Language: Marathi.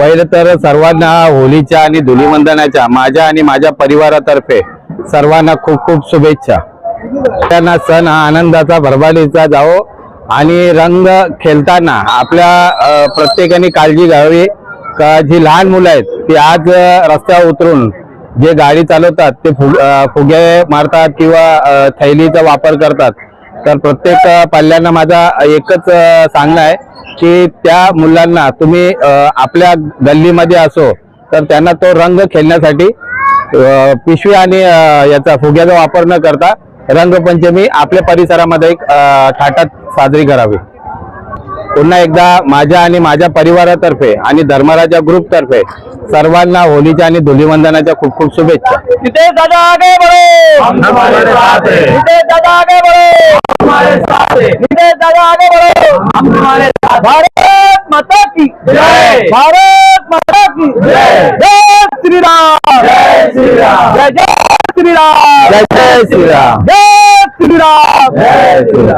पहिले तर सर्वांना होलीच्या आणि धुलीवंदनाच्या माझ्या आणि माझ्या परिवारातर्फे सर्वांना खूप खूप शुभेच्छा. त्यांना सण हा आनंदाचा भरभराटीचा जावो आणि रंग खेळताना आपल्या प्रत्येकाने काळजी घ्यावी. का जी लहान मुलं आहेत ती आज रस्त्यावर उतरून जे गाडी चालवतात ते फुग फुगे मारतात किंवा थैलीचा वापर करतात. तर प्रत्येक अ, पाल्यांना माझा एकच सांगणं आहे की त्या मुलांना तुम्ही आपल्या गल्लीमध्ये असो तर त्यांना तो रंग खेळण्यासाठी पिशवी आणि याचा फुग्याचा वापर न करता रंगपंचमी आपल्या परिसरामध्ये एक थाटात साजरी करावी. पुन्हा एकदा माझ्या आणि माझ्या परिवारातर्फे आणि धर्मराजा ग्रुप तर्फे सर्वांना होलीच्या आणि धुलीवंदनाच्या खूप खूप शुभेच्छा. नितेश दादा आगे बढ़ो! हम तुम्हारे साथ। नितेश दादा आगे बढ़ो! हमारे साथ नितेश दादा आगे बढ़ो! हम तुम्हारे साथ भारत माता की। जय। भारत माता की। जय। जय श्री राम जय श्री राम। जय जय श्री राम जय श्रीराम। जय श्री राम जय श्रीराम।